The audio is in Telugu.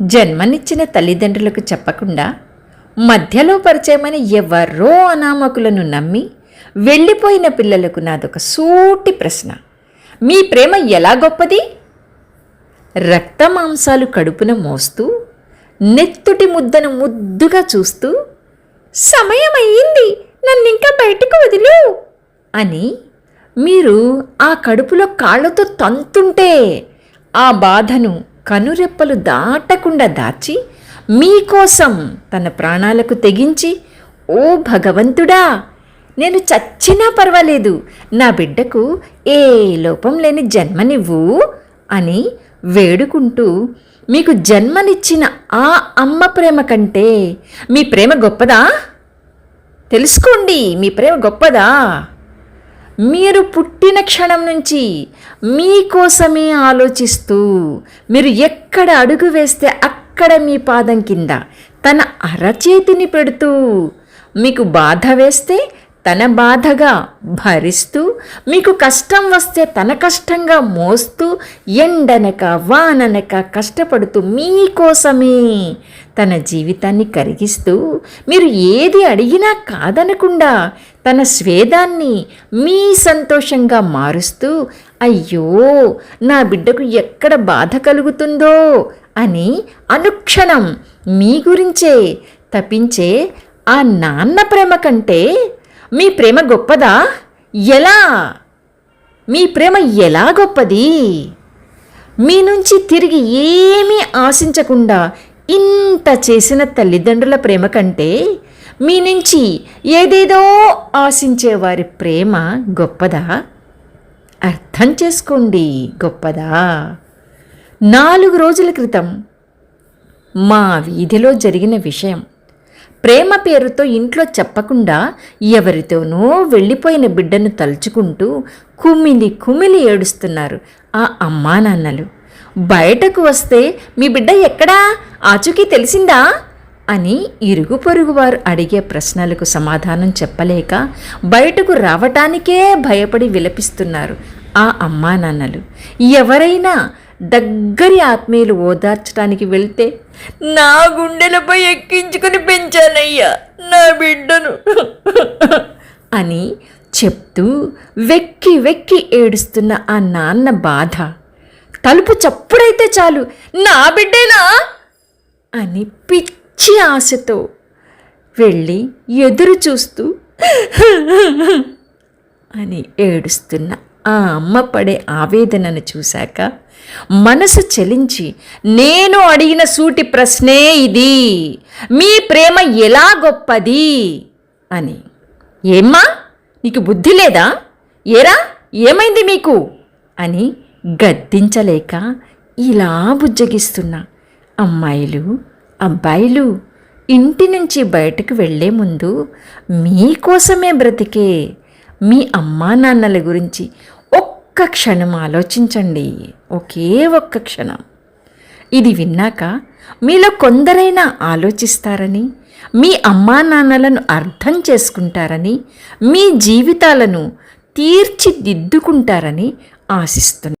జన్మనిచ్చిన తల్లిదండ్రులకు చెప్పకుండా మధ్యలో పరిచయమని ఎవరో అనామకులను నమ్మి వెళ్ళిపోయిన పిల్లలకు నాదొక సూటి ప్రశ్న. మీ ప్రేమ ఎలా గొప్పది? రక్త మాంసాలు కడుపున మోస్తూ నెత్తుటి ముద్దను ముద్దుగా చూస్తూ సమయమయ్యింది నన్నింకా బయటకు వదిలు అని మీరు ఆ కడుపులో కాళ్ళతో తంతుంటే ఆ బాధను కనురెప్పలు దాటకుండా దాచి మీకోసం తన ప్రాణాలకు తెగించి ఓ భగవంతుడా నేను చచ్చినా పర్వాలేదు నా బిడ్డకు ఏ లోపం లేని జన్మనివ్వు అని వేడుకుంటూ మీకు జన్మనిచ్చిన ఆ అమ్మ ప్రేమ కంటే మీ ప్రేమ గొప్పదా? తెలుసుకోండి మీ ప్రేమ గొప్పదా? మీరు పుట్టిన క్షణం నుంచి మీకోసమే ఆలోచిస్తూ మీరు ఎక్కడ అడుగు వేస్తే అక్కడ మీ పాదం కింద తన అరచేతిని పెడుతూ మీకు బాధ వేస్తే తన బాధగా భరిస్తూ మీకు కష్టం వస్తే తన కష్టంగా మోస్తూ ఎండనక వాననక కష్టపడుతూ మీకోసమే తన జీవితాన్ని కరిగిస్తూ మీరు ఏది అడిగినా కాదనకుండా తన స్వేదాన్ని మీ సంతోషంగా మారుస్తూ అయ్యో నా బిడ్డకు ఎక్కడ బాధ కలుగుతుందో అని అనుక్షణం మీ గురించే తప్పించే ఆ నాన్న ప్రేమ కంటే మీ ప్రేమ గొప్పదా? ఎలా? మీ ప్రేమ ఎలా గొప్పది? మీ నుంచి తిరిగి ఏమీ ఆశించకుండా ఇంత చేసిన తల్లిదండ్రుల ప్రేమ కంటే మీ నుంచి ఏదేదో ఆశించే వారి ప్రేమ గొప్పదా? అర్థం చేసుకోండి గొప్పదా? నాలుగు రోజుల క్రితం మా వీధిలో జరిగిన విషయం. ప్రేమ పేరుతో ఇంట్లో చెప్పకుండా ఎవరితోనో వెళ్ళిపోయిన బిడ్డను తలుచుకుంటూ కుమిలి కుమిలి ఏడుస్తున్నారు ఆ అమ్మా నాన్నలు బయటకు వస్తే మీ బిడ్డ ఎక్కడా? ఆచూకీ తెలిసిందా? అని ఇరుగు పొరుగు వారు అడిగే ప్రశ్నలకు సమాధానం చెప్పలేక బయటకు రావటానికే భయపడి విలపిస్తున్నారు ఆ అమ్మా నాన్నలు ఎవరైనా దగ్గరి ఆత్మీయులు ఓదార్చడానికి వెళ్తే నా గుండెలపై ఎక్కించుకుని పెంచానయ్యా నా బిడ్డను అని చెప్తూ వెక్కి వెక్కి ఏడుస్తున్న ఆ నాన్న బాధ. తలుపు చప్పుడైతే చాలు నా బిడ్డేనా? అని పిచ్చి ఆశతో వెళ్ళి ఎదురు చూస్తూ అని ఏడుస్తున్న ఆ అమ్మ పడే ఆవేదనను చూశాక మనసు చలించి నేను అడిగిన సూటి ప్రశ్నే ఇది. మీ ప్రేమ ఎలా గొప్పది? అని. ఏమ్మా నీకు బుద్ధి లేదా? ఏరా ఏమైంది మీకు? అని గద్దించలేక ఇలా బుజ్జగిస్తున్నా అమ్మాయిలు అబ్బాయిలు ఇంటి నుంచి బయటకు వెళ్ళే ముందు మీకోసమే బ్రతికే మీ అమ్మా నాన్నల గురించి ఒక్క క్షణం ఆలోచించండి. ఒకే ఒక్క క్షణం. ఇది విన్నాక మీలో కొందరైనా ఆలోచిస్తారని మీ అమ్మా నాన్నలను అర్థం చేసుకుంటారని మీ జీవితాలను తీర్చిదిద్దుకుంటారని ఆశిస్తున్నాను.